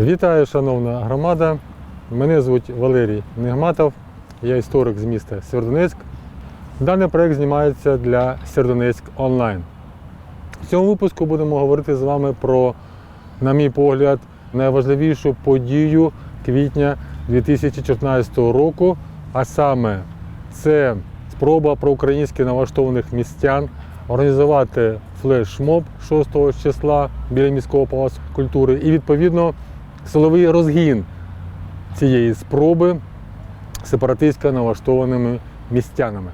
Вітаю, шановна громада. Мене звуть Валерій Негматов, я історик з міста Сєвєродонецьк. Даний проект знімається для Сєвєродонецьк онлайн. В цьому випуску будемо говорити з вами про, на мій погляд, найважливішу подію квітня 2014 року, а саме це спроба проукраїнськи налаштованих містян організувати флешмоб 6 числа біля міського палацу культури і відповідно силовий розгін цієї спроби сепаратистсько налаштованими містянами.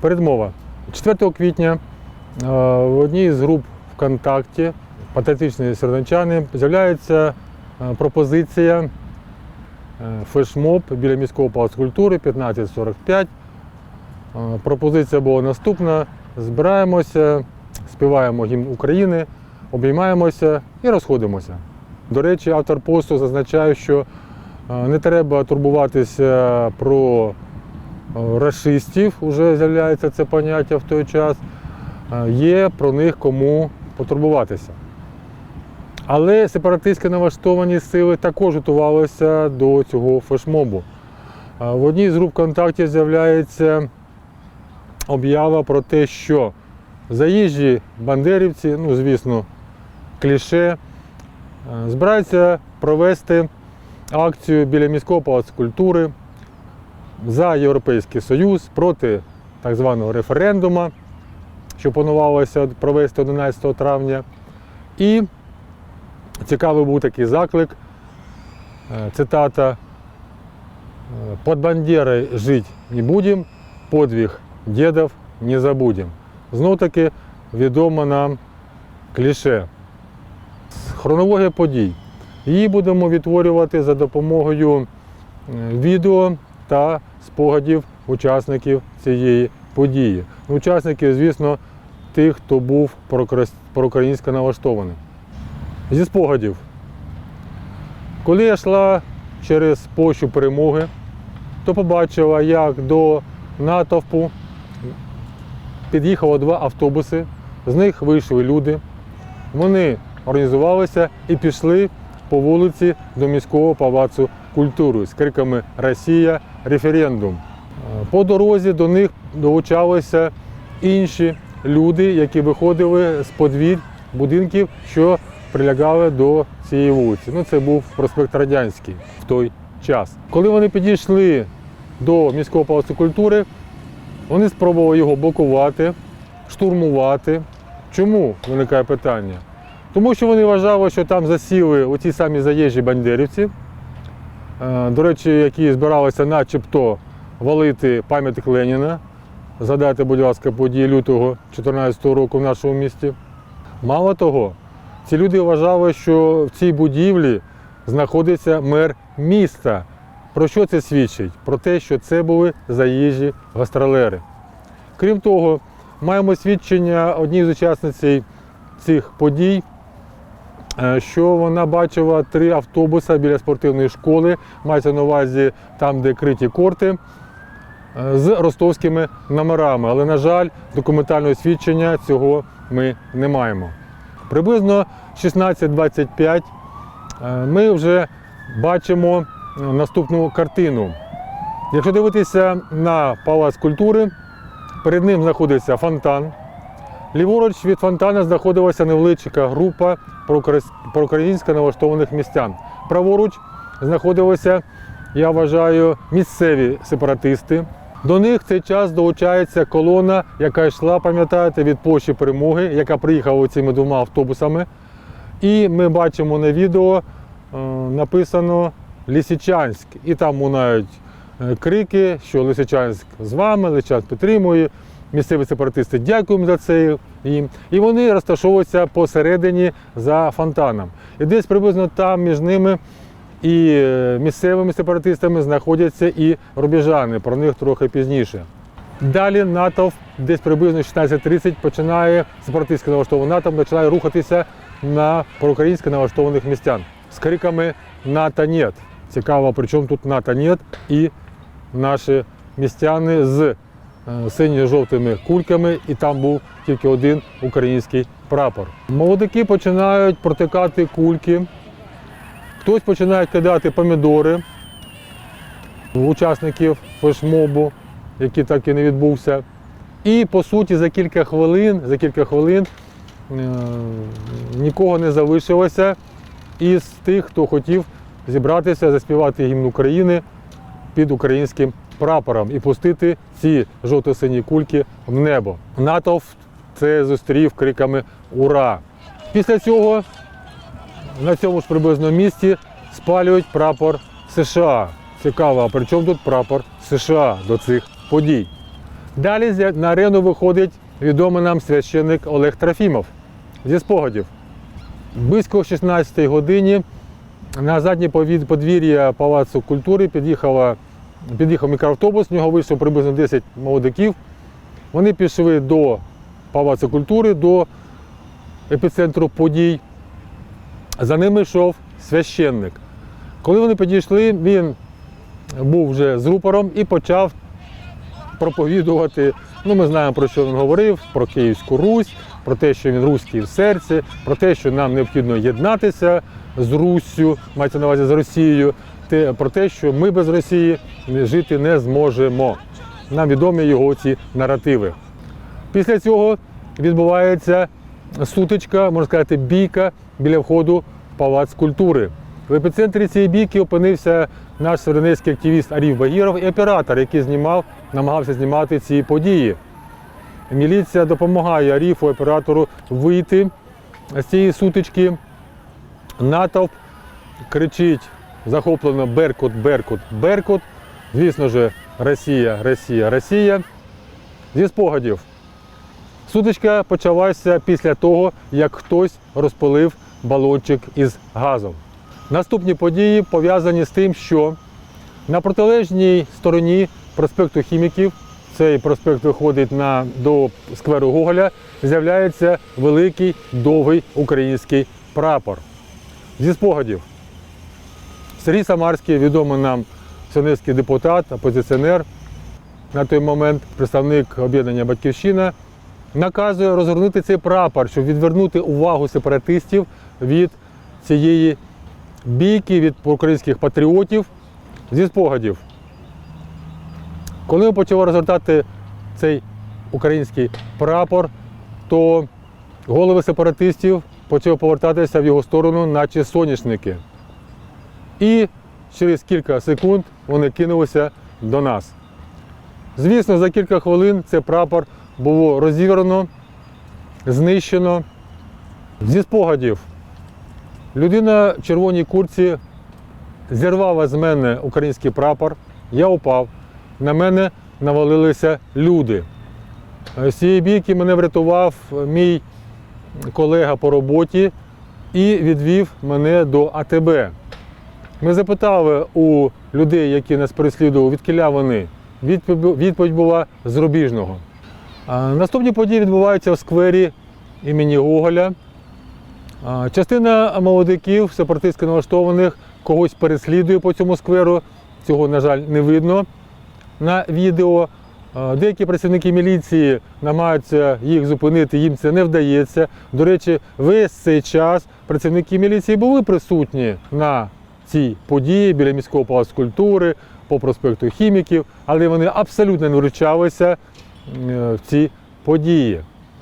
Передмова. 4 квітня е, в одній з груп ВКонтакті патріотичні сердончани з'являється е, пропозиція е, флешмоб біля міського палацу культури 1545. Е, Пропозиція була наступна: збираємося, співаємо гімн України, обіймаємося і розходимося. До речі, автор посту зазначає, що е, не треба турбуватися про е, расистів, вже з'являється це поняття в той час. Е, Є про них кому потурбуватися. Але сепаратистськи налаштовані сили також готувалися до цього флешмобу. Е, В одній з груп ВКонтакті з'являється об'ява про те, що заїжджі бандерівці, ну звісно, кліше, е, збираються провести акцію біля міського палацу культури за Європейський Союз проти так званого референдуму, що планувалося провести 11 травня. І цікавий був такий заклик, е, цитата е, «Под бандерой жить не будем, подвиг дедов не забудем». Знов таки відомо нам кліше. Хронологія подій. Її будемо відтворювати за допомогою е, відео та спогадів учасників цієї події. Ну, Учасників, звісно, тих, хто був проукраїнсько налаштований. Зі спогадів. Коли я йшла через площу перемоги, то побачила, як до натовпу під'їхало два автобуси, з них вийшли люди. Вони організувалися і пішли по вулиці до міського палацу культури з криками Росія, референдум. Е, По дорозі до них долучалися інші люди, які виходили з подвір'я будинків, що прилягали до цієї вулиці. Ну, це був проспект Радянський в той час. Коли вони підійшли до міського палацу культури, вони спробували його блокувати, штурмувати. Чому виникає питання? Тому що вони вважали, що там засіли оці самі заїжджі бандерівці, е, до речі, які збиралися начебто валити пам'ятник Леніна. Згадайте, будь ласка, події лютого 2014 року в нашому місті. Мало того, ці люди вважали, що в цій будівлі знаходиться мер міста. Про що це свідчить? Про те, що це були заїжджі гастролери. Крім того, маємо свідчення однієї з учасниць цих подій, що вона бачила три автобуси біля спортивної школи, мається на увазі там, де криті корти, е, з ростовськими номерами. Але, на жаль, документального свідчення цього ми не маємо. Приблизно 16.25 е, ми вже бачимо е, наступну картину. Якщо дивитися на палац культури, перед ним знаходиться фонтан. Ліворуч від фонтана знаходилася невеличка група проукраїнсько- налаштованих містян. Праворуч знаходилися, я вважаю, місцеві сепаратисти. До них цей час долучається колона, яка йшла, пам'ятаєте, від площі перемоги, яка приїхала цими двома автобусами. І ми бачимо на відео е, написано Лисичанськ. І там лунають е, крики, що Лисичанськ з вами, Лисичанськ підтримує. Місцеві сепаратисти дякуємо за це їм. І вони розташовуються посередині за фонтаном. І десь приблизно там між ними і е, місцевими сепаратистами знаходяться і рубіжани, про них трохи пізніше. Далі натовп десь приблизно 16.30 починає сепаратистсько налаштований натовп починає рухатися на проукраїнсько налаштованих містян з криками НАТО нет. Цікаво, при чому тут НАТО нет і наші містяни з синьо-жовтими кульками, і там був тільки один український прапор. Молодики починають протикати кульки Хтось починає кидати помідори учасників флешмобу, який так і не відбувся. І по суті за кілька хвилин, за кілька хвилин е, нікого не залишилося із тих, хто хотів зібратися, заспівати гімн України під українським прапором і пустити ці жовто-сині кульки в небо. Натовп це зустрів криками Ура! Після цього на цьому ж приблизно місці спалюють прапор США. Цікаво, а при чому тут прапор США до цих подій? Далі на арену виходить відомий нам священник Олег Трофімов зі спогадів. Близько 16 годині на заднє подвір'я Палацу культури під'їхала, під'їхав мікроавтобус, в нього вийшло приблизно 10 молодиків. Вони пішли до Палацу культури, до епіцентру подій. За ними йшов священник. Коли вони підійшли, він був вже з рупором і почав проповідувати. Ну, ми знаємо, про що він говорив, про Київську Русь, про те, що він руський в серці, про те, що нам необхідно єднатися з Руссю, мається на увазі з Росією, те, про те, що ми без Росії жити не зможемо. Нам відомі його ці наративи. Після цього відбувається сутичка, можна сказати, бійка біля входу в Палац культури. В епіцентрі цієї бійки опинився наш северинецький активіст Арів Багіров і оператор, який знімав, намагався знімати ці події. Міліція допомагає Аріфу, оператору, вийти з цієї сутички. Натовп кричить захоплено Беркут, Беркут, Беркут. Звісно ж, Росія, Росія, Росія. Зі спогадів. Сутичка почалася після того, як хтось розпалив балончик із газом. Наступні події пов'язані з тим, що на протилежній стороні проспекту хіміків, цей проспект виходить на, до скверу Гоголя, з'являється великий довгий український прапор. Зі спогадів. Сергій Самарський, відомий нам сионистський депутат, опозиціонер, на той момент представник об'єднання Батьківщина, наказує розгорнути цей прапор, щоб відвернути увагу сепаратистів від цієї бійки, від українських патріотів зі спогадів. Коли ми почали розгортати цей український прапор, то голови сепаратистів почали повертатися в його сторону, наче соняшники. І через кілька секунд вони кинулися до нас. Звісно, за кілька хвилин цей прапор було розірвано, знищено. Зі спогадів. Людина в червоній курці зірвала з мене український прапор, я упав. На мене навалилися люди. З цієї бійки мене врятував мій колега по роботі і відвів мене до АТБ. Ми запитали у людей, які нас переслідували, відкіля вони. Відповідь була з Рубіжного. Наступні події відбуваються в сквері імені Гоголя. Частина молодиків, сепаратистськи налаштованих, когось переслідує по цьому скверу. Цього, на жаль, не видно на відео. Деякі працівники міліції намагаються їх зупинити, їм це не вдається. До речі, весь цей час працівники міліції були присутні на цій події біля міського палацу культури, по проспекту хіміків, але вони абсолютно не вручалися в ці події.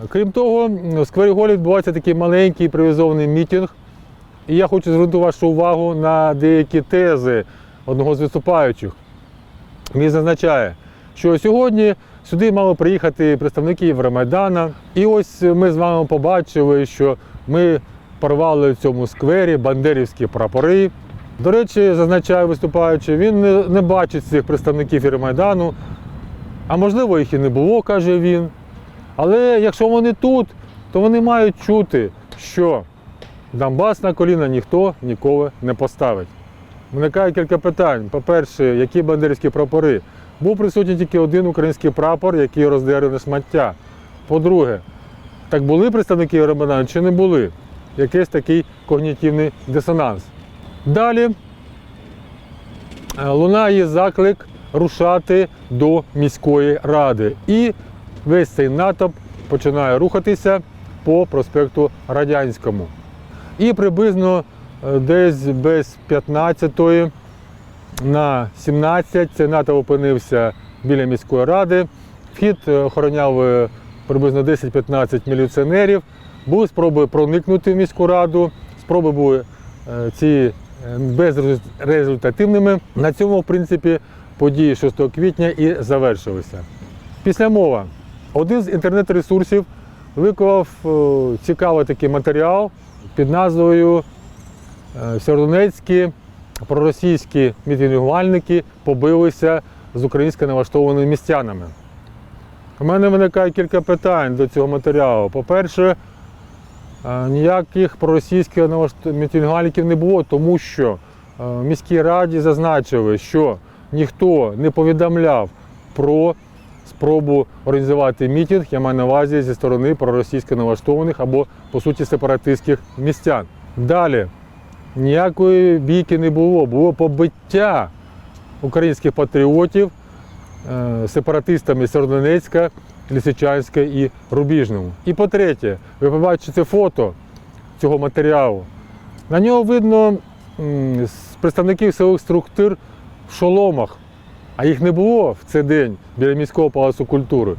Крім того, в сквері Голі відбувається такий маленький привізований мітинг. І я хочу звернути вашу увагу на деякі тези одного з виступаючих. Він зазначає, що сьогодні сюди мали приїхати представники Євромайдана. І ось ми з вами побачили, що ми порвали в цьому сквері бандерівські прапори. До речі, зазначає виступаючи, він не, не бачить цих представників Євромайдану, а можливо їх і не було, каже він. Але якщо вони тут, то вони мають чути, що Донбас на коліна ніхто ніколи не поставить. Виникає кілька питань. По-перше, які бандерівські прапори? Був присутній тільки один український прапор, який роздерли на шмаття. По-друге, так були представники Євромайдану чи не були? Якийсь такий когнітивний дисонанс. Далі е, лунає заклик рушати до міської ради. І весь цей натовп починає рухатися по проспекту Радянському. І приблизно е, десь без 15 на 17 сенатор опинився біля міської ради. Вхід е, охороняв приблизно 10-15 міліціонерів. Були спроби проникнути в міську раду. Спроби були ці безрезультативними. На цьому, в принципі, події 6 квітня і завершилися. Після мова. Один з інтернет-ресурсів виклав е, цікавий такий матеріал під назвою е, Сєвєродонецькі проросійські мітингувальники побилися з українсько налаштованими містянами. У мене виникає кілька питань до цього матеріалу. По-перше, ніяких проросійських мітингувальників не було, тому що е, в міській раді зазначили, що ніхто не повідомляв про спробу організувати мітинг, я маю на увазі зі сторони проросійсько налаштованих або, по суті, сепаратистських містян. Далі ніякої бійки не було, було побиття українських патріотів е, сепаратистами Сєвєродонецька, Лисичанська і Рубіжному. І по-третє, ви побачите фото цього матеріалу. На нього видно представників силових структур в шоломах, а їх не було в цей день біля міського палацу культури.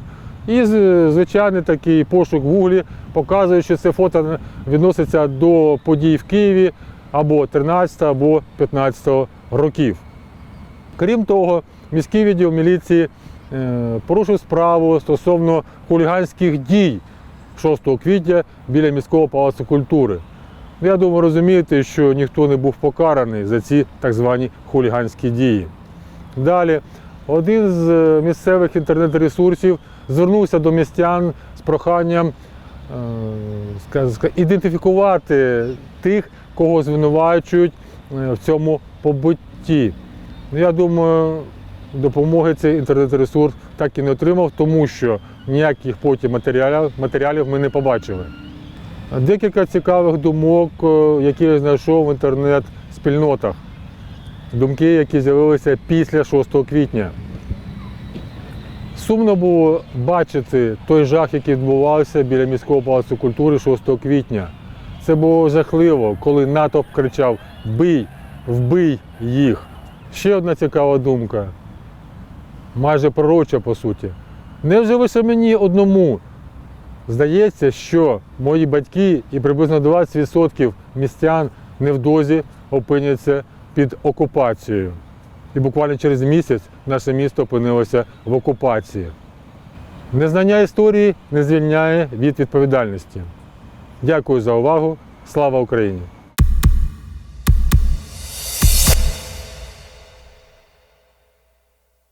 І звичайний такий пошук в гуглі показує, що це фото відноситься до подій в Києві або 13 або 15 років. Крім того, міський відділ міліції порушив справу стосовно хуліганських дій 6 квітня біля міського палацу культури. Я думаю, розумієте, що ніхто не був покараний за ці так звані хуліганські дії. Далі, один з е, місцевих інтернет-ресурсів звернувся до містян з проханням е, ідентифікувати тих, кого звинувачують е, в цьому побитті. Ну, Я думаю, допомоги цей інтернет-ресурс так і не отримав, тому що ніяких потім матеріалів, матеріалів ми не побачили. Декілька цікавих думок, е, які я знайшов в інтернет-спільнотах. Думки, які з'явилися після 6 квітня. Сумно було бачити той жах, який відбувався біля міського палацу культури 6 квітня. Це було жахливо, коли натовп кричав Бий, вбий їх. Ще одна цікава думка, майже пророча по суті. Невже лише мені одному здається, що мої батьки і приблизно 20% містян невдовзі опиняться під окупацією. І буквально через місяць наше місто опинилося в окупації. Незнання історії не звільняє від відповідальності. Дякую за увагу. Слава Україні!